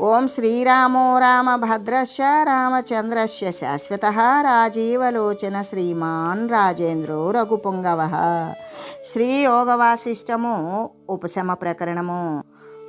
ఓం శ్రీరామో రామభద్రశ్చ రామచంద్రశ శాశ్వత రాజీవలోచన శ్రీమాన్ రాజేంద్రో రఘుపుంగవ. శ్రీయోగవాసిష్టము ఉపశమ ప్రకరణము.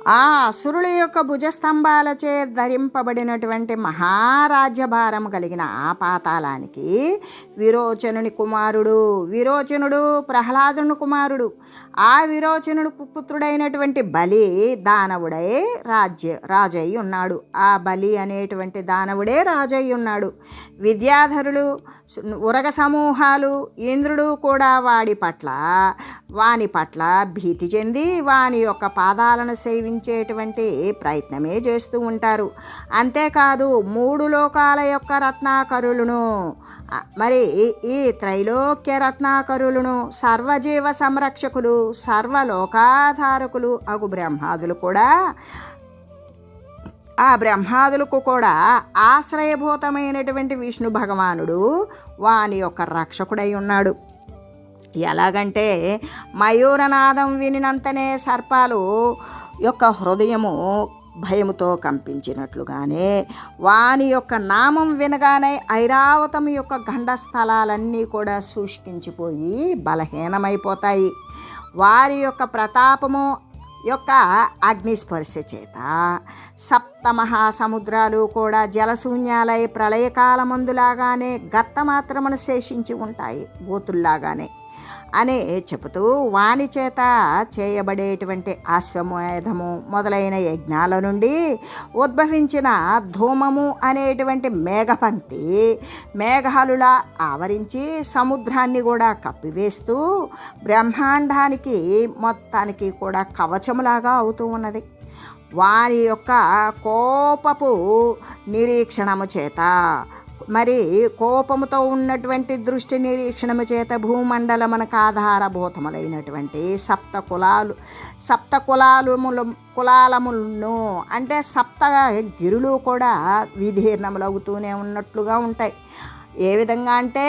ఆ అసురుల యొక్క భుజస్తంభాలచే ధరింపబడినటువంటి మహారాజ్యభారం కలిగిన ఆ పాతాళానికి విరోచనుని కుమారుడు విరోచనుడు ప్రహ్లాదుని కుమారుడు ఆ విరోచనుడు పుత్రుడైనటువంటి బలి దానవుడై రాజ్య రాజై ఉన్నాడు. ఆ బలి అనేటువంటి దానవుడే రాజై ఉన్నాడు. విద్యాధరులు ఉరగ సమూహాలు ఇంద్రుడు కూడా వాడి పట్ల వాని పట్ల భీతి చెంది వాని యొక్క పాదాలను సేవించేటువంటి ప్రయత్నమే చేస్తూ ఉంటారు. అంతేకాదు మూడు లోకాల యొక్క రత్నాకరులను మరి ఈ త్రైలోక్య రత్నాకరులను సర్వజీవ సంరక్షకులు సర్వలోకాధారకులు అగు బ్రహ్మాదులు కూడా ఆ బ్రహ్మాదులకు కూడా ఆశ్రయభూతమైనటువంటి విష్ణు భగవానుడు వాని యొక్క రక్షకుడై ఉన్నాడు. ఎలాగంటే మయూరనాదం వినినంతనే సర్పాలు యొక్క హృదయము భయముతో కంపించినట్లుగానే వాని యొక్క నామం వినగానే ఐరావతం యొక్క గండస్థలాలన్నీ కూడా సృష్టించిపోయి బలహీనమైపోతాయి. వారి యొక్క ప్రతాపము యొక్క అగ్నిస్పర్శ చేత సప్త మహాసముద్రాలు కూడా జలశూన్యాలై ప్రళయకాలమందులాగానే గత్త మాత్రమును శేషించి ఉంటాయి. గోతుల్లాగానే అని చెబుతూ వాని చేత చేయబడేటువంటి అశ్వమేధము మొదలైన యజ్ఞాల నుండి ఉద్భవించిన ధూమము అనేటువంటి మేఘపంక్తి మేఘాలులా ఆవరించి సముద్రాన్ని కూడా కప్పివేస్తూ బ్రహ్మాండానికి మొత్తానికి కూడా కవచములాగా అవుతూ ఉన్నది. వారి యొక్క కోపపు నిరీక్షణము చేత మరి కోపముతో ఉన్నటువంటి దృష్టి నిరీక్షణము చేత భూమండలమునకు ఆధారభూతములైనటువంటి సప్త కులాలు సప్త కులాలుముల కులాలములను అంటే సప్త గిరులు కూడా విధీర్ణములవుతూనే ఉన్నట్లుగా ఉంటాయి. ఏ విధంగా అంటే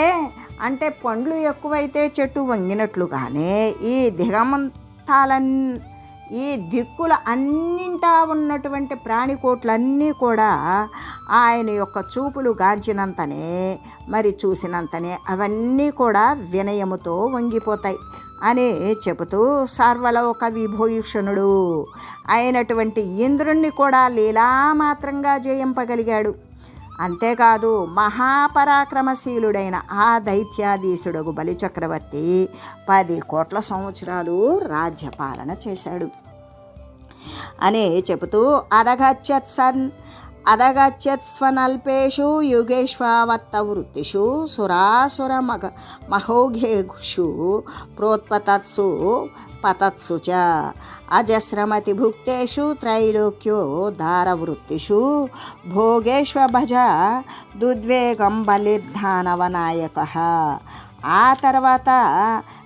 అంటే పండ్లు ఎక్కువైతే చెట్టు వంగినట్లుగానే ఈ దిగమంతాలన్నీ ఈ దిక్కుల అన్నింటా ఉన్నటువంటి ప్రాణికోట్లన్నీ కూడా ఆయన యొక్క చూపులు గాంచినంతనే మరి చూసినంతనే అవన్నీ కూడా వినయముతో వంగిపోతాయి అని చెబుతూ సర్వలోక విభూషణుడు అయినటువంటి ఇంద్రుణ్ణి కూడా లీలామాత్రంగా జయింపగలిగాడు. అంతేకాదు మహాపరాక్రమశీలుడైన ఆ దైత్యాధీశుడగు బలిచక్రవర్తి పది కోట్ల సంవత్సరాలు రాజ్యపాలన చేశాడు. అని చెబుతూ అదగచ్చత్ సన్ అదగచ్చత్స్వనల్పేషు స్వనల్పేషు వృత్తిషు సురాసుర మగ మహోఘేషు ప్రోత్పతత్సు పతత్సు చ అజస్రమతి భుక్తేషు త్రైలోక్యో దారవృత్తిషు భోగేష్వభజ దుద్వేగం బలిర్ధానవనాయక ఆ తర్వాత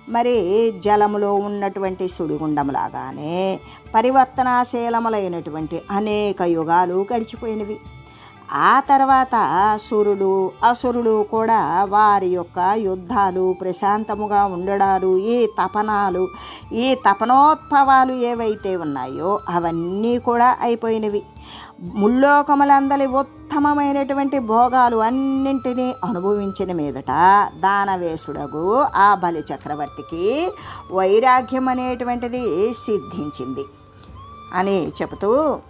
మరి జలములో ఉన్నటువంటి సుడిగుండంలాగానే పరివర్తనాశీలములైనటువంటి అనేక యుగాలు గడిచిపోయినవి. ఆ తర్వాత సురుడు అసురులు కూడా వారి యొక్క యుద్ధాలు ప్రశాంతముగా ఉండడాలు ఈ తపనాలు ఈ తపనోత్పవాలు ఏవైతే ఉన్నాయో అవన్నీ కూడా అయిపోయినవి. ముల్లోకములందలి ఉత్తమమైనటువంటి భోగాలు అన్నింటినీ అనుభవించిన మీదట దానవేశుడగు ఆ బలి చక్రవర్తికి వైరాగ్యం అనేటువంటిది సిద్ధించింది అని చెబుతూ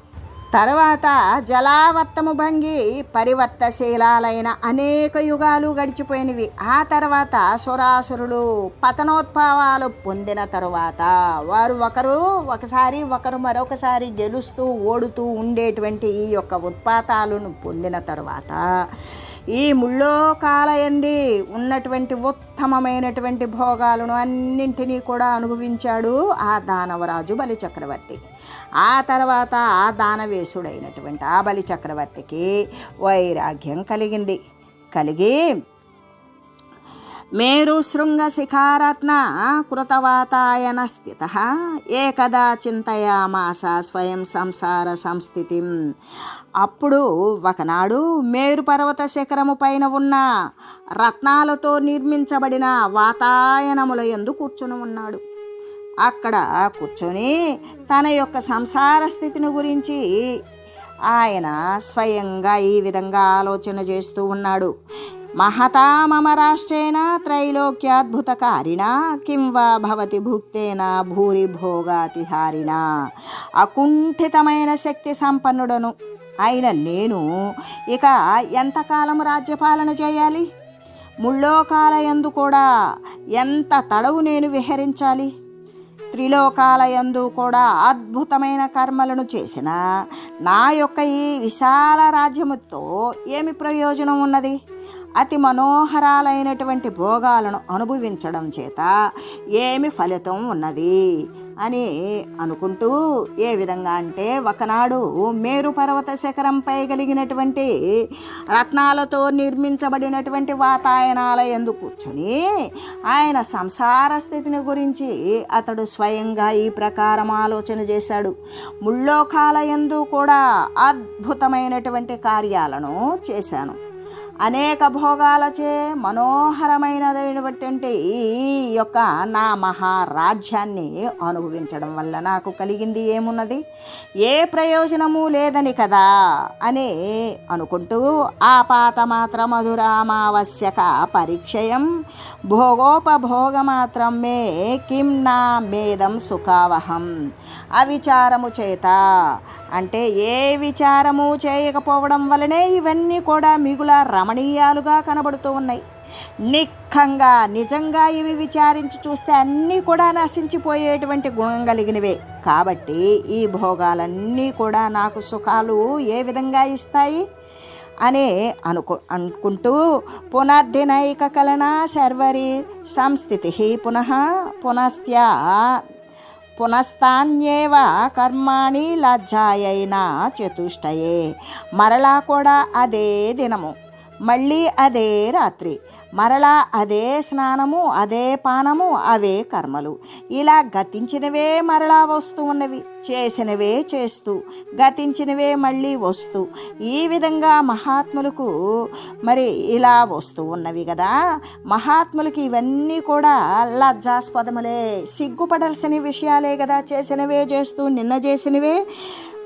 తర్వాత జలావర్తము భంగి పరివర్తశీలాలైన అనేక యుగాలు గడిచిపోయినవి. ఆ తర్వాత సురాసురులు పతనోత్భవాలు పొందిన తరువాత వారు ఒకరు ఒకసారి ఒకరు మరొకసారి గెలుస్తూ ఓడుతూ ఉండేటువంటి ఈ యొక్క ఉత్పాతాలను పొందిన తరువాత ఈ ముల్లోకాలయంది ఉన్నటువంటి ఉత్తమమైనటువంటి భోగాలను అన్నింటినీ కూడా అనుభవించాడు ఆ దానవరాజు బలి చక్రవర్తి ఆ తర్వాత ఆ దానవేశుడైనటువంటి ఆ బలి చక్రవర్తికి వైరాగ్యం కలిగింది. కలిగి మేరు శృంగ శిఖారత్న కృతవాతాయన స్థిత ఏకదా చింతయామాస స్వయం సంసార సంస్థితి అప్పుడు ఒకనాడు మేరు పర్వత శిఖరము పైన ఉన్న రత్నాలతో నిర్మించబడిన వాతాయనముల ఎందు కూర్చుని ఉన్నాడు. అక్కడ కూర్చొని తన యొక్క సంసార స్థితిని గురించి ఆయన స్వయంగా ఈ విధంగా ఆలోచన చేస్తూ ఉన్నాడు. మహతా మమ రాష్ట్రేణ త్రైలోక్యాద్భుతకారిణ కిం వా భవతి భుక్తేన భూరి భోగాతిహారిణ అకుంఠితమైన శక్తి సంపన్నుడను. అయిన నేను ఇక ఎంతకాలం రాజ్యపాలన చేయాలి? ముల్లోకాలయందు కూడా ఎంత తడవు నేను విహరించాలి? త్రిలోకాలయందు కూడా అద్భుతమైన కర్మలను చేసిన నా యొక్క ఈ విశాల రాజ్యముతో ఏమి ప్రయోజనం ఉన్నది? అతి మనోహరాలైనటువంటి భోగాలను అనుభవించడం చేత ఏమి ఫలితం ఉన్నది? అని అనుకుంటూ ఏ విధంగా అంటే ఒకనాడు మేరు పర్వత శిఖరంపై కలిగినటువంటి రత్నాలతో నిర్మించబడినటువంటి వాతాయనాల ఎందు కూర్చొని ఆయన సంసార స్థితిని గురించి అతడు స్వయంగా ఈ ప్రకారం ఆలోచన చేశాడు. ముల్లోకాల ఎందు కూడా అద్భుతమైనటువంటి కార్యాలను చేశాను. అనేక భోగాలచే మనోహరమైనదైనటువంటి ఈ యొక్క నా మహారాజ్యాన్ని అనుభవించడం వల్ల నాకు కలిగింది ఏమున్నది? ఏ ప్రయోజనము లేదని కదా అని అనుకుంటూ ఆపాత మాత్ర మధురామావశ్యక పరిక్షయం భోగోపభోగమాత్రం మే కిం నా మేదం సుఖావహం. అవిచారము చేత. అంటే ఏ విచారము చేయకపోవడం వలనే ఇవన్నీ కూడా మిగుల రమణీయాలుగా కనబడుతూ ఉన్నాయి. నిఖంగా నిజంగా ఇవి విచారించి చూస్తే అన్నీ కూడా నశించిపోయేటువంటి గుణం కలిగినవే. కాబట్టి ఈ భోగాలన్నీ కూడా నాకు సుఖాలు ఏ విధంగా ఇస్తాయి? అనే అనుకు అనుకుంటూ పునర్దినైక కలన సర్వరి సంస్థితి పునః పునస్త్యా పునస్తాన్యేవ కర్మాణి లజ్జాయైన చతుష్టయే. మరలా కూడా అదే దినము. మళ్ళీ అదే రాత్రి. మరలా అదే స్నానము అదే పానము అవే కర్మలు. ఇలా గతించినవే మరలా వస్తూ ఉన్నవి. చేసినవే చేస్తూ గతించినవే మళ్ళీ వస్తూ. ఈ విధంగా మహాత్ములకు మరి ఇలా వస్తూ ఉన్నవి కదా మహాత్ములకి ఇవన్నీ కూడా లజ్జాస్పదములే. సిగ్గుపడాల్సిన విషయాలే కదా చేసినవే చేస్తూ నిన్న చేసినవే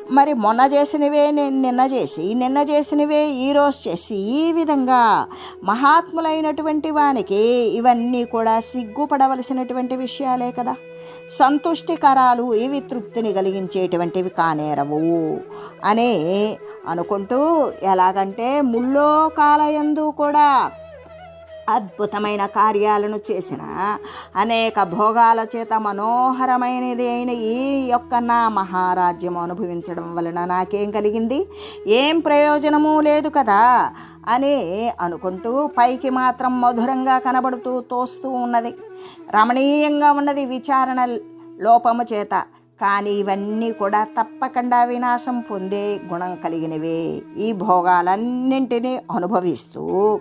మరి మొన్న చేసినవే నేను నిన్న చేసి నిన్న చేసినవే ఈరోజు చేసి ఈ విధంగా మహాత్ములైనటువంటి వానికి ఇవన్నీ కూడా సిగ్గుపడవలసినటువంటి విషయాలే కదా. సంతుష్టికరాలు ఇవి తృప్తిని కలిగించేటువంటివి కానేరవు అనే అనుకుంటూ ఎలాగంటే ముల్లోకాలయందు కూడా అద్భుతమైన కార్యాలను చేసిన అనేక భోగాల చేత మనోహరమైనది అయిన ఈ యొక్క నా మహారాజ్యం అనుభవించడం వలన నాకేం కలిగింది? ఏం ప్రయోజనము లేదు కదా అని అనుకుంటూ పైకి మాత్రం మధురంగా కనబడుతూ తోస్తూ ఉన్నది. రమణీయంగా ఉన్నది విచారణ లోపము చేత. కానీ ఇవన్నీ కూడా తప్పకుండా వినాశం పొందే గుణం కలిగినవే. ఈ భోగాలన్నింటినీ అనుభవిస్తూ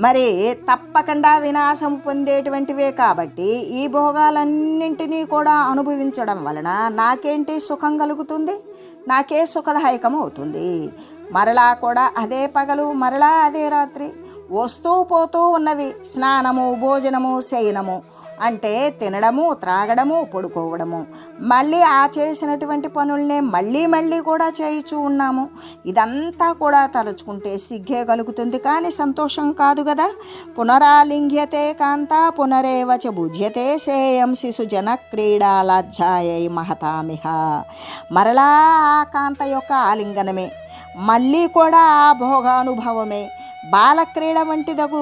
మరి తప్పకుండా వినాశం పొందేటువంటివే కాబట్టి ఈ భోగాలన్నింటినీ కూడా అనుభవించడం వలన నాకేంటి సుఖం కలుగుతుంది? నాకే సుఖదాయకం అవుతుంది. మరలా కూడా అదే పగలు మరలా అదే రాత్రి వస్తూ పోతూ ఉన్నవి. స్నానము భోజనము శయనము. అంటే తినడము త్రాగడము పడుకోవడము. మళ్ళీ ఆ చేసినటువంటి పనుల్నే మళ్ళీ మళ్ళీ కూడా చేయిచూ ఉన్నాము. ఇదంతా కూడా తలుచుకుంటే సిగ్గే కలుగుతుంది కానీ సంతోషం కాదు కదా పునరాలింగ్యతే కాంత పునరేవచ భుజ్యతే సేయం శిశు జన క్రీడాలజ్జాయై మహతామిహ. మరలా ఆ కాంత యొక్క ఆలింగనమే. మళ్ళీ కూడా ఆ భోగానుభవమే. బాలక్రీడ వంటిదగు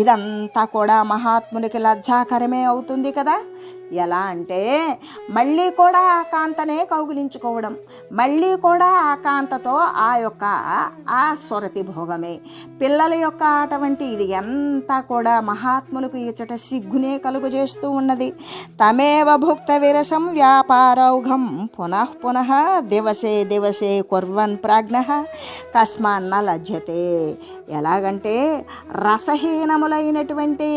ఇదంతా కూడా మహాత్మునికి లజ్జాకరమే అవుతుంది కదా. ఎలా అంటే మళ్ళీ కూడా ఆ కాంతనే కౌగిలించుకోవడం మళ్ళీ కూడా ఆ కాంతతో ఆ యొక్క ఆ స్వరతి భోగమే. పిల్లల యొక్క అటువంటి ఇది ఎంత కూడా మహాత్ములకు ఇచ్చట సిగ్గునే కలుగజేస్తూ ఉన్నది. తమేవ భుక్త విరసం వ్యాపారౌఘం పునః పునః దివసే దివసే కుర్వన్ ప్రాజ్ఞ కస్మాన్న లజ్జతే ఎలాగంటే రసహీనములైనటువంటి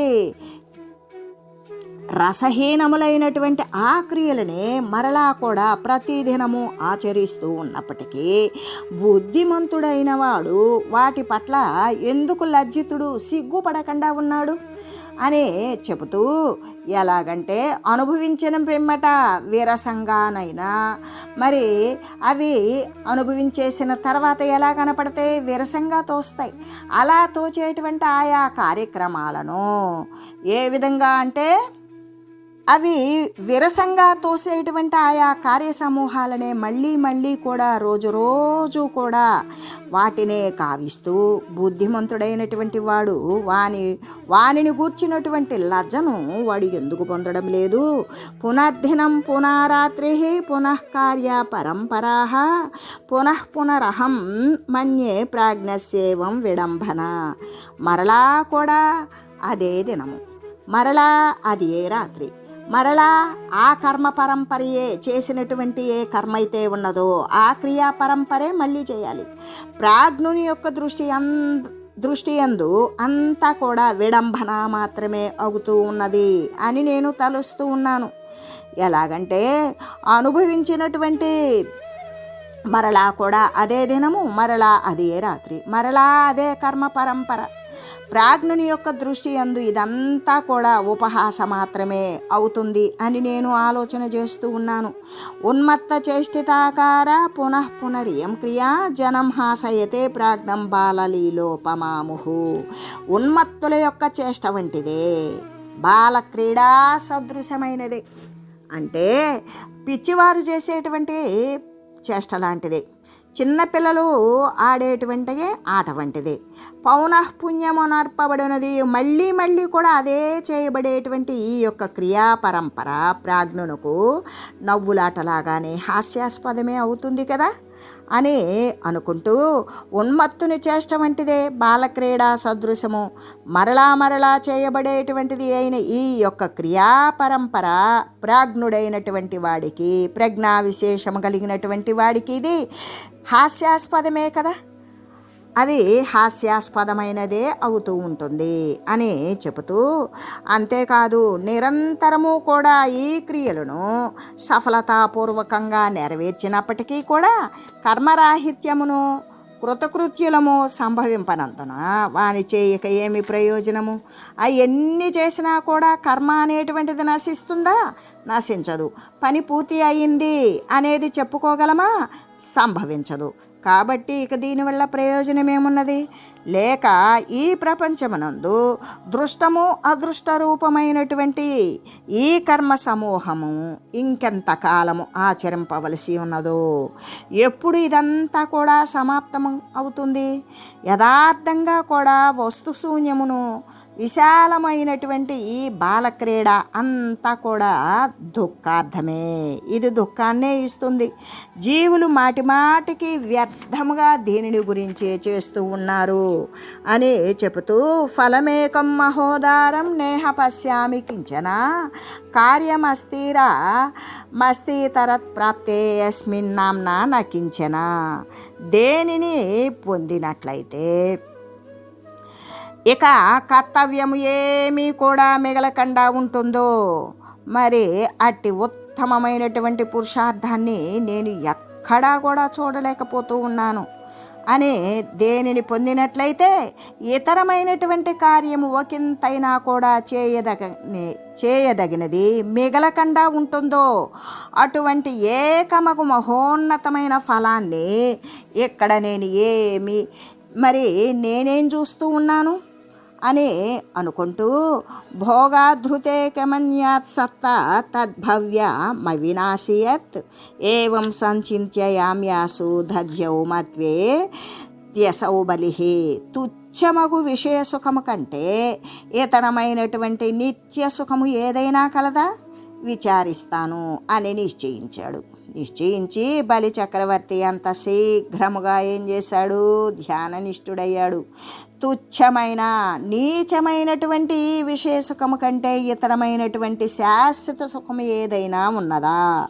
రసహీనములైనటువంటి ఆ క్రియలనే మరలా కూడా ప్రతిదినము ఆచరిస్తూ ఉన్నప్పటికీ బుద్ధిమంతుడైన వాడు వాటి పట్ల ఎందుకు లజ్జితుడు సిగ్గుపడకుండా ఉన్నాడు? అని చెబుతూ ఎలాగంటే అనుభవించిన పిమ్మట విరసంగానైనా మరి అవి అనుభవించేసిన తర్వాత ఎలా కనపడితే విరసంగా తోస్తాయి? అలా తోచేటువంటి ఆయా కార్యక్రమాలను ఏ విధంగా అంటే అవి విరసంగా తోసేటువంటి ఆయా కార్య సమూహాలనే మళ్ళీ మళ్ళీ కూడా రోజు రోజు కూడా వాటినే కావిస్తూ బుద్ధిమంతుడైనటువంటి వాడు వాని వానిని గూర్చినటువంటి లజ్జను వాడు ఎందుకు పొందడం లేదు? పునర్దినం పునరాత్రి పునఃకార్య పరంపరా పునః పునరహం మన్యే ప్రాజ్ఞసేవం విడంబన మరలా కూడా అదే దినము. మరలా అది ఏ రాత్రి. మరలా ఆ కర్మ పరంపరయే చేసినటువంటి ఏ కర్మ అయితే ఉన్నదో ఆ క్రియా పరంపరే మళ్ళీ చేయాలి. ప్రాజ్ఞుని యొక్క దృష్టి అన్ దృష్టి అందు అంతా కూడా విడంబన మాత్రమే అవుతూ ఉన్నది అని నేను తలుస్తూ ఉన్నాను. ఎలాగంటే అనుభవించినటువంటి మరలా కూడా అదే దినము మరలా అదే రాత్రి మరలా అదే కర్మ పరంపర ప్రాజ్ఞుని యొక్క దృష్టి అందు ఇదంతా కూడా ఉపహాస మాత్రమే అవుతుంది అని నేను ఆలోచన చేస్తూ ఉన్నాను. ఉన్మత్త చేష్టితాకార పునః పునరియం క్రియా జనం హాసయతే ప్రాజ్ఞం బాలలీలోపమాముహు ఉన్మత్తుల యొక్క చేష్ట వంటిదే. బాల క్రీడా అంటే పిచ్చివారు చేసేటువంటి చేష్ట లాంటిదే. చిన్నపిల్లలు ఆడేటువంటి ఆట వంటిది. పౌనఃపుణ్యమునర్పబడినది మళ్ళీ మళ్ళీ కూడా అదే చేయబడేటువంటి ఈ యొక్క క్రియా పరంపర ప్రాజ్ఞునకు నవ్వులాటలాగానే హాస్యాస్పదమే అవుతుంది కదా? అని అనుకుంటూ ఉన్మత్తుని చేష్ట వంటిదే బాలక్రీడా సదృశము. మరలా మరలా చేయబడేటువంటిది అయిన ఈ యొక్క క్రియా పరంపర ప్రాజ్ఞుడైనటువంటి వాడికి ప్రజ్ఞా విశేషము కలిగినటువంటి వాడికి ఇది హాస్యాస్పదమే కదా. అది హాస్యాస్పదమైనదే అవుతూ ఉంటుంది అని చెబుతూ అంతేకాదు నిరంతరము కూడా ఈ క్రియలను సఫలతాపూర్వకంగా నెరవేర్చినప్పటికీ కూడా కర్మరాహిత్యమును కృతకృత్యులము సంభవింపనందున వాని చేయక ఏమి ప్రయోజనము? అవన్నీ చేసినా కూడా కర్మ అనేటువంటిది నశిస్తుందా? నశించదు. పని పూర్తి అయింది అనేది చెప్పుకోగలమా? సంభవించదు. కాబట్టి ఇక దీనివల్ల ప్రయోజనమేమున్నది? లేక ఈ ప్రపంచమునందు దృష్టము అదృష్ట రూపమైనటువంటి ఈ కర్మ సమూహము ఇంకెంత కాలము ఆచరింపవలసి ఉన్నదో? ఎప్పుడు ఇదంతా కూడా సమాప్తము అవుతుంది? యథార్థంగా కూడా వస్తు శూన్యమును విశాలమైనటువంటి ఈ బాలక్రీడ అంతా కూడా దుఃఖార్థమే. ఇది దుఃఖాన్నే ఇస్తుంది. జీవులు మాటిమాటికి వ్యర్థముగా దీనిని గురించే చేస్తూ ఉన్నారు అని చెబుతూ ఫలమేకం మహోదారం నేహ పశ్యామి కించన కార్యమస్తీరా మస్తీతరత్ ప్రాప్తే యస్మిన్ నకించన. దేనిని పొందినట్లయితే ఇక కర్తవ్యము ఏమీ కూడా మిగలకుండా ఉంటుందో. మరి అట్టి ఉత్తమమైనటువంటి పురుషార్థాన్ని నేను ఎక్కడా కూడా చూడలేకపోతూ ఉన్నాను. అని దేనిని పొందినట్లయితే ఇతరమైనటువంటి కార్యము ఒకంతైనా కూడా చేయదగ చేయదగినది మిగలకుండా ఉంటుందో. అటువంటి ఏకమగు మహోన్నతమైన ఫలాన్ని ఇక్కడ నేను ఏమి మరి నేనేం చూస్తూ ఉన్నాను? అని అనుకుంటూ భోగాధృతే కమన్యాత్ సత్తా తద్భవ్య మవినాశయత్. ఏం సంచింత్యయామ్యాసు దధ్యౌ మత్వే త్యసౌ బలి తుచ్చమగు విషయ సుఖము కంటే ఇతరమైనటువంటి నిత్య సుఖము ఏదైనా కలదా? విచారిస్తాను అని నిశ్చయించాడు. నిశ్చయించి బలి చక్రవర్తి అంత శీఘ్రముగా ఏం చేశాడు? ధ్యాననిష్ఠుడయ్యాడు. తుచ్చమైన నీచమైనటువంటి ఈ విషయ సుఖము కంటే ఇతరమైనటువంటి శాశ్వత సుఖము ఏదైనా ఉన్నదా?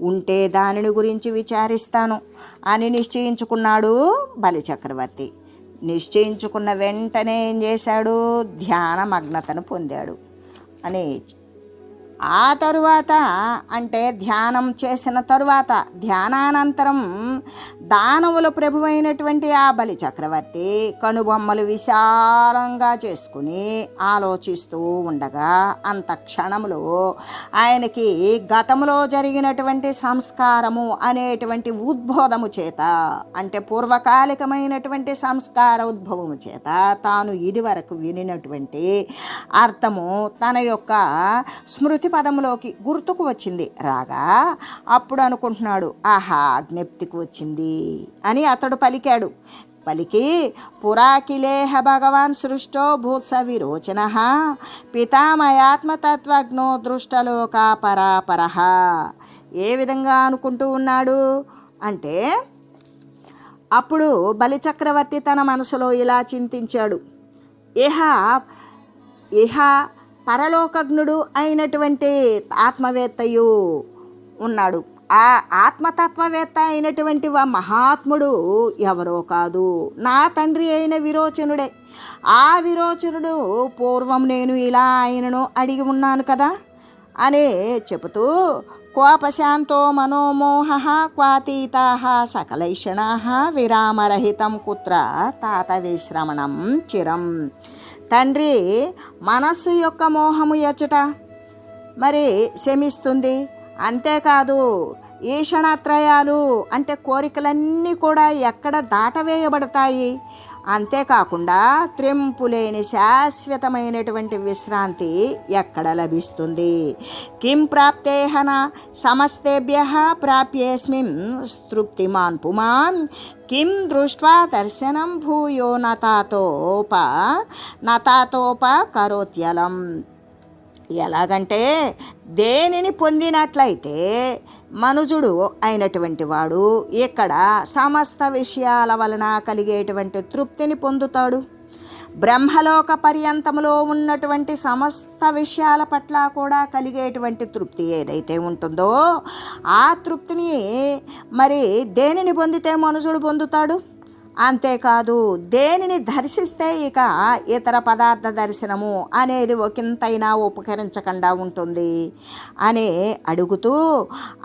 ఉంటే దానిని గురించి విచారిస్తాను. అని నిశ్చయించుకున్నాడు బలి చక్రవర్తి. నిశ్చయించుకున్న వెంటనే ఏం చేశాడు? ధ్యాన మగ్నతను పొందాడు. అని ఆ తరువాత అంటే ధ్యానం చేసిన తరువాత ధ్యానానంతరం దానవుల ప్రభువైనటువంటి ఆ బలి చక్రవర్తి కనుబొమ్మలు విశాలంగా చేసుకుని ఆలోచిస్తూ ఉండగా అంత క్షణంలో ఆయనకి గతంలో జరిగినటువంటి సంస్కారము అనేటువంటి ఉద్బోధము చేత అంటే పూర్వకాలికమైనటువంటి సంస్కార ఉద్భవము చేత తాను ఇదివరకు వినినటువంటి అర్థము తన యొక్క స్మృతి పదంలోకి గుర్తుకు వచ్చింది. రాగా అప్పుడు అనుకుంటున్నాడు ఆహా జ్ఞప్తికి వచ్చింది అని అతడు పలికాడు. పలికి పురాకిలేహ భగవాన్ సృష్టో భూత్స విరోచన పితామయాత్మతత్వజ్ఞో దృష్టలోక పరాపర ఏ విధంగా అనుకుంటూ ఉన్నాడు? అంటే అప్పుడు బలిచక్రవర్తి తన మనసులో ఇలా చింతించాడు. ఇహ ఇహ పరలోకజ్ఞుడు అయినటువంటి ఆత్మవేత్తయు ఉన్నాడు. ఆ ఆత్మతత్వవేత్త అయినటువంటి వా మహాత్ముడు ఎవరో కాదు. నా తండ్రి అయిన విరోచనుడే. ఆ విరోచనుడు పూర్వం నేను ఇలా ఆయనను అడిగి ఉన్నాను కదా అని చెబుతూ కోపశాంతో మనోమోహ క్వాతీతా సకలైషణా విరామరహితం కుత్ర తాత విశ్రమణం చిరం. తండ్రి మనస్సు యొక్క మోహము ఎచ్చట మరి శమిస్తుంది అంతేకాదు ఈషణత్రయాలు అంటే కోరికలన్నీ కూడా ఎక్కడ దాటవేయబడతాయి. అంతేకాకుండా త్రెంపులేని శాశ్వతమైనటువంటి విశ్రాంతి ఎక్కడ లభిస్తుంది? కిం ప్రాప్తేహన సమస్తేభ్య ప్రాప్యేస్మిన్ తృప్తిమాన్ పుమాన్ కిం దృష్ట్వా దర్శనం భూయో నతాతోప నతాతోప కరోత్యలం ఎలాగంటే దేనిని పొందినట్లయితే మనుజుడు అయినటువంటి వాడు ఇక్కడ సమస్త విషయాల వలన కలిగేటువంటి తృప్తిని పొందుతాడు. బ్రహ్మలోక పర్యంతములో ఉన్నటువంటి సమస్త విషయాల పట్ల కూడా కలిగేటువంటి తృప్తి ఏదైతే ఉంటుందో ఆ తృప్తిని మరి దేనిని పొందితే మనుషుడు పొందుతాడు? అంతేకాదు దేనిని దర్శిస్తే ఇక ఇతర పదార్థ దర్శనము అనేది ఒకంతైనా ఉపకరించకుండా ఉంటుంది అని అడుగుతూ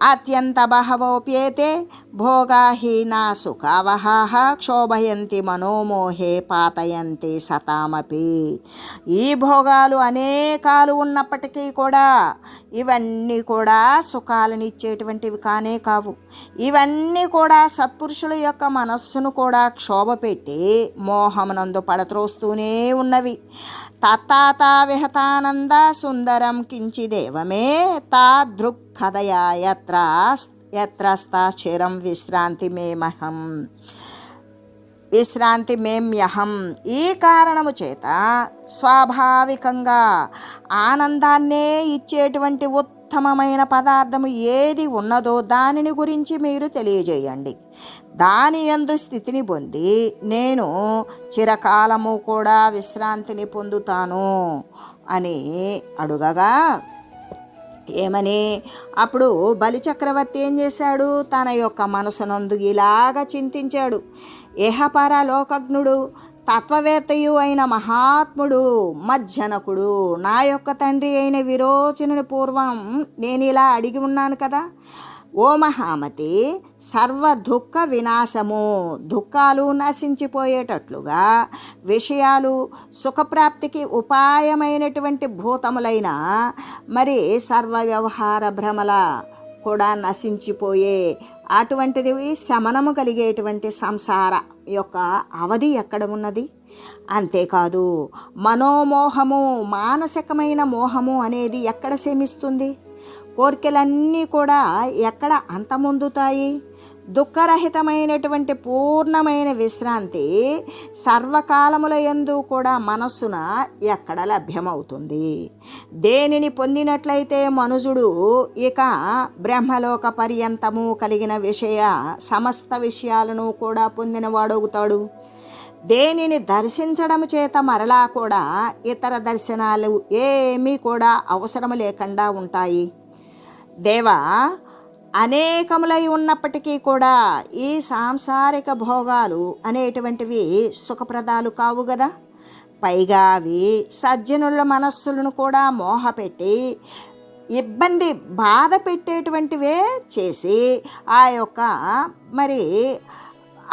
అత్యంత బహవోప్యేతే భోగాహీన సుఖావహాహ క్షోభయంతి మనోమోహే పాతయంతి సతామపి. ఈ భోగాలు అనేకాలు ఉన్నప్పటికీ కూడా ఇవన్నీ కూడా సుఖాలనిచ్చేటువంటివి కానే కావు. ఇవన్నీ కూడా సత్పురుషుల యొక్క మనస్సును కూడా క్షోభ పెట్టి మోహమునందు పడత్రోస్తూనే ఉన్నవి. తత్తాత విహతానంద సుందరం కించిదేవమే తాదృక్కదయా యత్ర యత్రస్తా చిరం విశ్రాంతి మేమహం. విశ్రాంతి మేమ్యహం. ఈ కారణము చేత స్వాభావికంగా ఆనందాన్నే ఇచ్చేటువంటి ఉత్తమమైన పదార్థము ఏది ఉన్నదో దానిని గురించి మీరు తెలియజేయండి. దాని యందు స్థితిని పొంది నేను చిరకాలము కూడా విశ్రాంతిని పొందుతాను అని అడుగగా ఏమని? అప్పుడు బలిచక్రవర్తి ఏం చేశాడు? తన యొక్క మనసునందు ఇలాగ చింతించాడు. ఏహపర లోకజ్ఞుడు తత్వవేత్తయు అయిన మహాత్ముడు మజ్జనకుడు నా యొక్క తండ్రి అయిన విరోచనుని పూర్వం నేను ఇలా అడిగి ఉన్నాను కదా. ఓ మహామతి సర్వ దుఃఖ వినాశము. దుఃఖాలు నశించిపోయేటట్లుగా విషయాలు సుఖప్రాప్తికి ఉపాయమైనటువంటి భూతములైన మరి సర్వ వ్యవహార భ్రమల కూడా నశించిపోయే అటువంటిది శమనము కలిగేటువంటి సంసార యొక్క అవధి ఎక్కడ ఉన్నది? అంతేకాదు మనోమోహము మానసికమైన మోహము అనేది ఎక్కడ శమిస్తుంది కోరికలన్నీ కూడా ఎక్కడ అంతమొందుతాయి? దుఃఖరహితమైనటువంటి పూర్ణమైన విశ్రాంతి సర్వకాలముల యందు కూడా మనస్సున ఎక్కడ లభ్యమవుతుంది? దేనిని పొందినట్లయితే మనుజుడు ఇక బ్రహ్మలోక పర్యంతము కలిగిన విషయ సమస్త విషయాలను కూడా పొందినవాడవుతాడు. దేనిని దర్శించడం చేత మరలా కూడా ఇతర దర్శనాలు ఏమీ కూడా అవసరం లేకుండా ఉంటాయి. దేవా అనేకములై ఉన్నప్పటికీ కూడా ఈ సాంసారిక భోగాలు అనేటువంటివి సుఖప్రదాలు కావు కదా పైగా అవి సజ్జనుల మనస్సులను కూడా మోహపెట్టి ఇబ్బంది బాధ పెట్టేటువంటివే చేసి ఆ యొక్క మరి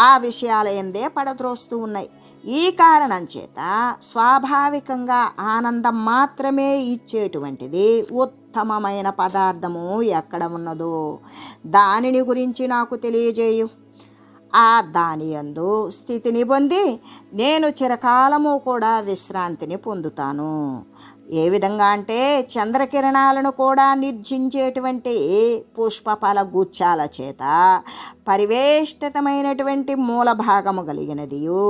ఆ విషయాల ఎందే పడద్రోస్తూ ఉన్నాయి. ఈ కారణం చేత స్వాభావికంగా ఆనందం మాత్రమే ఇచ్చేటువంటిది ఉత్తమమైన పదార్థము ఎక్కడ ఉన్నదో దానిని గురించి నాకు తెలియజేయు. ఆ దాని యందు స్థితిని పొంది నేను చిరకాలము కూడా విశ్రాంతిని పొందుతాను. ఏ విధంగా అంటే చంద్రకిరణాలను కూడా నిర్జించేటువంటి పుష్పఫల గుచ్చాల చేత పరివేష్టితమైనటువంటి మూల భాగము కలిగినదియు.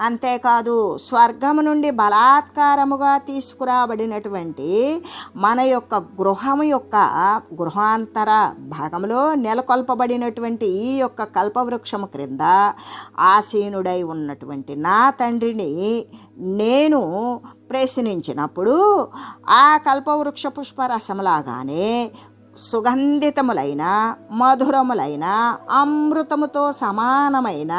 అంతేకాదు స్వర్గము నుండి బలాత్కారముగా తీసుకురాబడినటువంటి మన యొక్క గృహము యొక్క గృహాంతర భాగంలో నెలకొల్పబడినటువంటి ఈ యొక్క కల్పవృక్షము క్రింద ఆసీనుడై ఉన్నటువంటి నా తండ్రిని నేను ప్రశ్నించినప్పుడు ఆ కల్పవృక్ష పుష్పరసములాగానే సుగంధితములైన మధురములైన అమృతముతో సమానమైన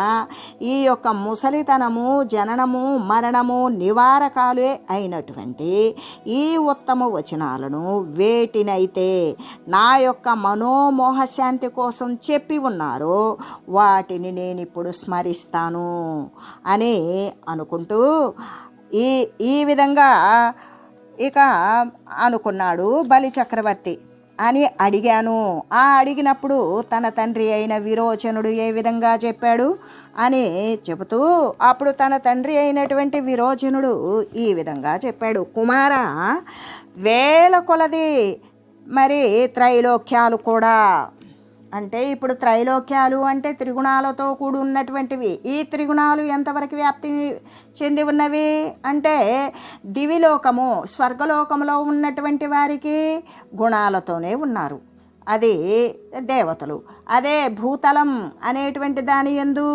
ఈ యొక్క ముసలితనము జననము మరణము నివారకాలే అయినటువంటి ఈ ఉత్తమ వచనాలను వేటినైతే నా యొక్క మనోమోహ శాంతి కోసం చెప్పి ఉన్నారో వాటిని నేను ఇప్పుడు స్మరిస్తాను అని అనుకుంటూ ఈ ఈ విధంగా ఇక అనుకున్నాడు బలి చక్రవర్తి. అని అడిగాను. ఆ అడిగినప్పుడు తన తండ్రి అయిన విరోచనుడు ఏ విధంగా చెప్పాడు అని చెబుతూ అప్పుడు తన తండ్రి అయినటువంటి విరోచనుడు ఈ విధంగా చెప్పాడు. కుమార వేల కొలది మరి త్రైలోక్యాలు కూడా అంటే ఇప్పుడు త్రైలోక్యాలు అంటే త్రిగుణాలతో కూడి ఉన్నటువంటివి ఈ త్రిగుణాలు ఎంతవరకు వ్యాప్తి చెంది ఉన్నవి? అంటే దివిలోకము స్వర్గలోకములో ఉన్నటువంటి వారికి గుణాలతోనే ఉన్నారు. అది దేవతలు. అదే భూతలం అనేటువంటి దాని ఎందు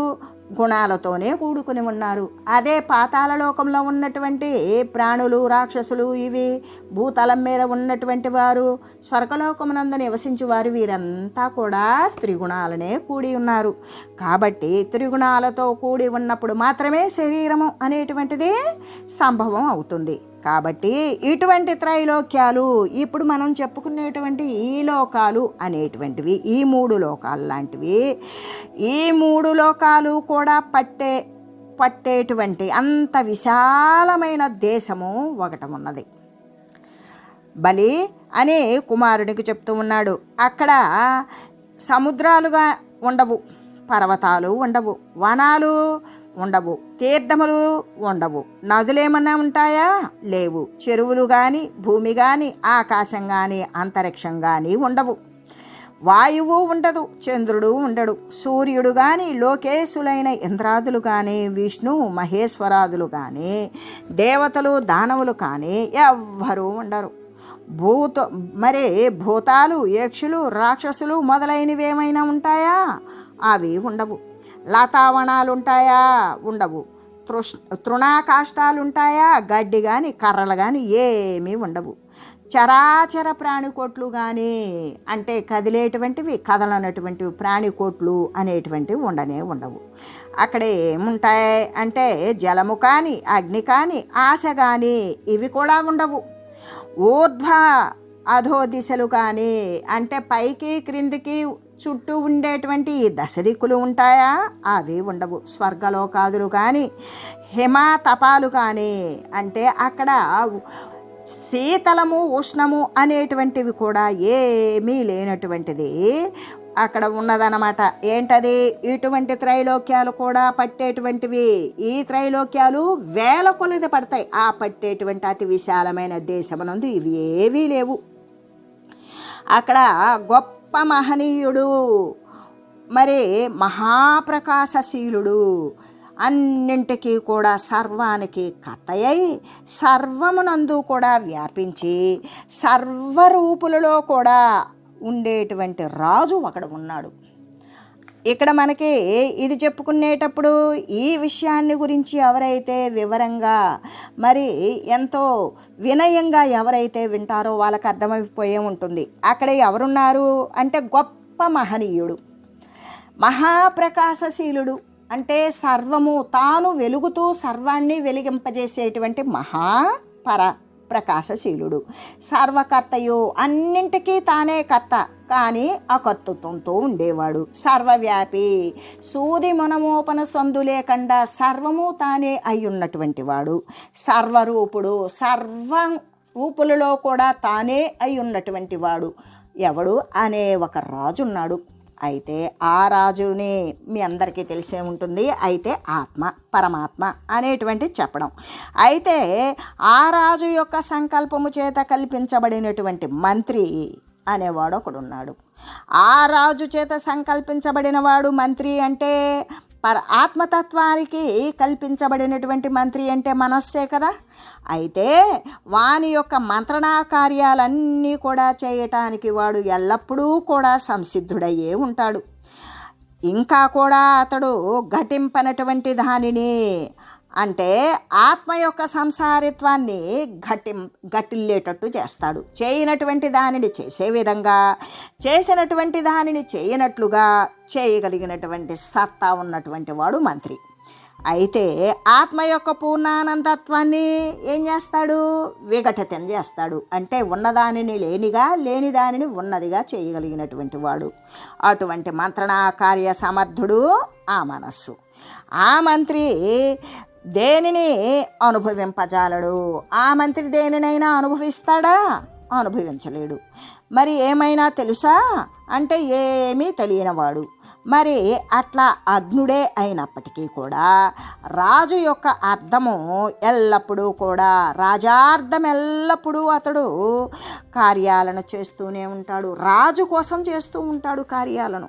గుణాలతోనే కూడుకుని ఉన్నారు. అదే పాతాళ లోకంలో ఉన్నటువంటి ప్రాణులు రాక్షసులు ఇవి? భూతలం మీద ఉన్నటువంటి వారు స్వర్గలోకమునందు నివసించు వారు వీరంతా కూడా త్రిగుణాలనే కూడి ఉన్నారు. కాబట్టి త్రిగుణాలతో కూడి ఉన్నప్పుడు మాత్రమే శరీరము అనేటువంటిది సంభవం అవుతుంది. కాబట్టి ఇటువంటి త్రైలోక్యాలు ఇప్పుడు మనం చెప్పుకునేటువంటి ఈ లోకాలు అనేటువంటివి ఈ మూడు లోకాలు లాంటివి ఈ మూడు లోకాలు కూడా కూడా పట్టే పట్టేటువంటి అంత విశాలమైన దేశము ఒకటమున్నది. బలి అని కుమారునికి చెప్తూ ఉన్నాడు. అక్కడ సముద్రాలుగా ఉండవు పర్వతాలు ఉండవు వనాలు ఉండవు తీర్థములు ఉండవు. నదులేమన్నా ఉంటాయా? లేవు. చెరువులు కానీ భూమి కానీ ఆకాశం కానీ అంతరిక్షం కానీ ఉండవు. వాయువు ఉండదు చంద్రుడు ఉండడు. సూర్యుడు కానీ లోకేశులైన ఇంద్రాదులు కానీ విష్ణు మహేశ్వరాదులు కానీ దేవతలు దానవులు కానీ ఎవ్వరూ ఉండరు. భూత మరి భూతాలు యక్షులు రాక్షసులు మొదలైనవి ఏమైనా ఉంటాయా? అవి ఉండవు. లతావణాలు ఉంటాయా ఉండవు. తృష్ తృణాకాష్టాలు ఉంటాయా గడ్డి కానీ కర్రలు కానీ ఏమీ ఉండవు. చరాచర ప్రాణికోట్లు కానీ అంటే కదిలేటువంటివి కదలనటువంటివి ప్రాణికోట్లు అనేటువంటివి ఉండనే ఉండవు. అక్కడ ఏముంటాయి అంటే జలము కానీ అగ్ని కానీ ఆశ కానీ ఇవి కూడా ఉండవు. ఊర్ధ్వ అధో దిశలు కానీ అంటే పైకి క్రిందికి చుట్టూ ఉండేటువంటి దశ దశదిక్కులు ఉంటాయా? అవి ఉండవు. స్వర్గలోకాదులు కానీ హిమ తపాలు కానీ అంటే అక్కడ శీతలము ఉష్ణము అనేటువంటివి కూడా ఏమీ లేనటువంటిది. అక్కడ ఉన్నదన్నమాట. ఏంటది? ఇటువంటి త్రైలోక్యాలు కూడా పట్టేటువంటివి. ఈ త్రైలోక్యాలు వేల కొలది పడతాయి. ఆ పట్టేటువంటి అతి విశాలమైన దేశమునందు ఇవి ఏవీ లేవు. అక్కడ గొప్ప మహనీయుడు మరి మహాప్రకాశశీలుడు అన్నింటికీ కూడా సర్వానికి కథయై సర్వమునందు కూడా వ్యాపించి సర్వరూపులలో కూడా ఉండేటువంటి రాజు అక్కడ ఉన్నాడు. ఇక్కడ మనకి ఇది చెప్పుకునేటప్పుడు ఈ విషయాన్ని గురించి ఎవరైతే వివరంగా మరి ఎంతో వినయంగా ఎవరైతే వింటారో వాళ్ళకి అర్థమైపోయే ఉంటుంది. అక్కడ ఎవరున్నారు అంటే గొప్ప మహనీయుడు మహాప్రకాశశీలుడు. అంటే సర్వము తాను వెలుగుతూ సర్వాన్ని వెలిగింపజేసేటువంటి మహాపర ప్రకాశశీలుడు. సర్వకర్తయు అన్నింటికీ తానే కర్త కానీ అకర్తృత్వంతో ఉండేవాడు. సర్వవ్యాపి సూది మనమోపన సందు లేకుండా సర్వము తానే అయి వాడు. సర్వరూపుడు సర్వ రూపులలో కూడా తానే అయి ఉన్నటువంటి వాడు. ఎవడు? అనే ఒక రాజు ఉన్నాడు అయితే ఆ రాజుని మీ అందరికీ తెలిసే ఉంటుంది. అయితే ఆత్మ పరమాత్మ అనేటువంటి చెప్పడం. అయితే ఆ రాజు యొక్క సంకల్పము చేత కల్పించబడినటువంటి మంత్రి అనేవాడు ఒకడున్నాడు. ఆ రాజు చేత సంకల్పించబడినవాడు మంత్రి అంటే పర ఆత్మతత్వానికి కల్పించబడినటువంటి మంత్రి అంటే మనస్సే కదా. అయితే వాని యొక్క మంత్రణా కార్యాలన్నీ కూడా చేయటానికి వాడు ఎల్లప్పుడూ కూడా సంసిద్ధుడయ్యే ఉంటాడు. ఇంకా కూడా అతడు ఘటింపనటువంటి దానిని అంటే ఆత్మ యొక్క సంసారిత్వాన్ని ఘటి గట్టిల్లేటట్టు చేస్తాడు. చేయనటువంటి దానిని చేసే విధంగా చేసినటువంటి దానిని చేయనట్లుగా చేయగలిగినటువంటి సత్తా ఉన్నటువంటి వాడు మంత్రి. అయితే ఆత్మ యొక్క పూర్ణానందత్వాన్ని ఏం చేస్తాడు? విఘటితం చేస్తాడు. అంటే ఉన్నదానిని లేనిగా లేని దానిని ఉన్నదిగా చేయగలిగినటువంటి వాడు. అటువంటి మంత్రణా కార్య సమర్థుడు ఆ మనస్సు. ఆ మంత్రి దేనిని అనుభవింపజాలడు? ఆ మంత్రి దేనినైనా అనుభవిస్తాడా? అనుభవించలేడు. మరి ఏమైనా తెలుసా? అంటే ఏమీ తెలియనివాడు. మరి అట్లా అగ్నుడే అయినప్పటికీ కూడా రాజు యొక్క అర్థము ఎల్లప్పుడూ కూడా రాజార్థం ఎల్లప్పుడూ అతడు కార్యాలను చేస్తూనే ఉంటాడు. రాజు కోసం చేస్తూ ఉంటాడు కార్యాలను.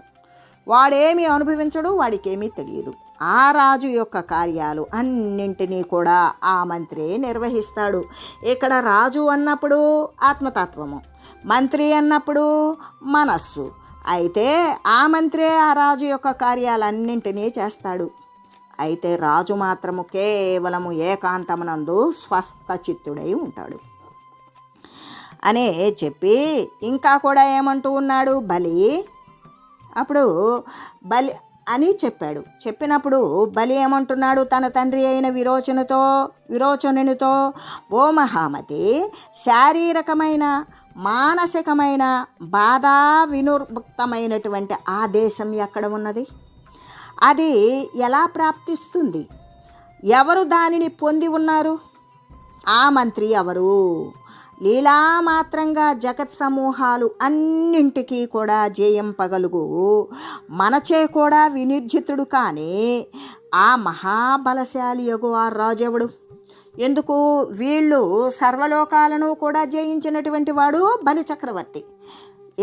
వాడేమి అనుభవించడు వాడికేమీ తెలియదు. ఆ రాజు యొక్క కార్యాలు అన్నింటినీ కూడా ఆ మంత్రి నిర్వహిస్తాడు. ఇక్కడ రాజు అన్నప్పుడు ఆత్మతత్వము మంత్రి అన్నప్పుడు మనస్సు. అయితే ఆ మంత్రే ఆ రాజు యొక్క కార్యాలన్నింటినీ చేస్తాడు. అయితే రాజు మాత్రము కేవలము ఏకాంతమునందు స్వస్థ చిత్తుడై ఉంటాడు. అనే చెప్పి ఇంకా కూడా ఏమంటూ ఉన్నాడు? బలి. అప్పుడు బలి అని చెప్పాడు. చెప్పినప్పుడు బలి ఏమంటున్నాడు తన తండ్రి అయిన విరోచనతో విరోచనునితో ఓ మహామతి శారీరకమైన మానసికమైన బాధా వినుర్ముక్తమైనటువంటి ఆ దేశం ఎక్కడ ఉన్నది? అది ఎలా ప్రాప్తిస్తుంది? ఎవరు దానిని పొంది ఉన్నారు? ఆ మంత్రి ఎవరు? లీలామాత్రంగా జగత్ సమూహాలు అన్నింటికీ కూడా జయం పగలుగు. మనచే కూడా వినిర్జితుడు కానీ ఆ మహాబలశాలి యగు ఆ రాజెవడు? ఎందుకు? వీళ్ళు సర్వలోకాలను కూడా జయించినటువంటి వాడు బలిచక్రవర్తి.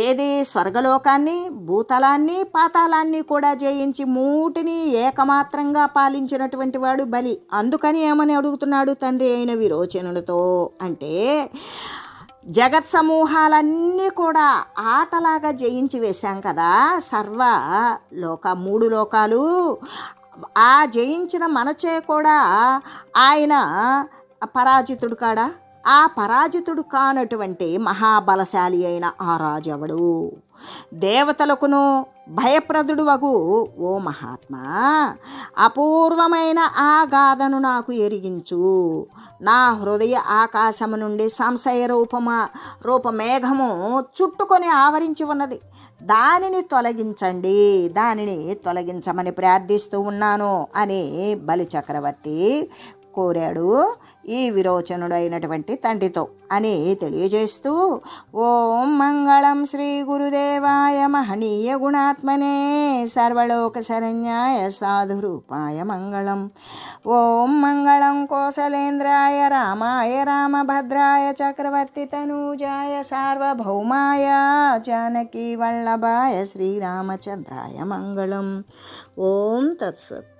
ఏది స్వర్గలోకాన్ని భూతలాన్ని పాతాళాన్ని కూడా జయించి మూటిని ఏకమాత్రంగా పాలించినటువంటి వాడు బలి. అందుకని ఏమని అడుగుతున్నాడు తండ్రి అయిన విరోచనుడితో అంటే జగత్ సమూహాలన్నీ కూడా ఆటలాగా జయించి వేశాం కదా సర్వ లోక మూడు లోకాలు. ఆ జయించిన మనచే కూడా ఆయన పరాజితుడు కాడా? ఆ పరాజితుడు కానటువంటి మహాబలశాలి అయిన ఆ రాజవడు. దేవతలకును భయప్రదుడు వగు ఓ మహాత్మా అపూర్వమైన ఆ గాథను నాకు ఎరిగించు. నా హృదయ ఆకాశము నుండి సంశయ రూపమ రూపమేఘము చుట్టుకొని ఆవరించి ఉన్నది. దానిని తొలగించండి దానిని తొలగించమని ప్రార్థిస్తూ ఉన్నాను అని బలిచక్రవర్తి కోరాడు ఈ విరోచనుడైనటువంటి తండ్రితో అని తెలియజేస్తూ ఓం మంగళం శ్రీ గురుదేవాయ మహనీయ గుణాత్మనే సర్వలోక శరణ్యాయ సాధురూపాయ మంగళం. ఓం మంగళం కోసలేంద్రాయ రామాయ రామభద్రాయ చక్రవర్తి తనూజాయ సార్వభౌమాయ జానకీ వల్లభాయ శ్రీరామచంద్రాయ మంగళం. ఓం తత్సత్.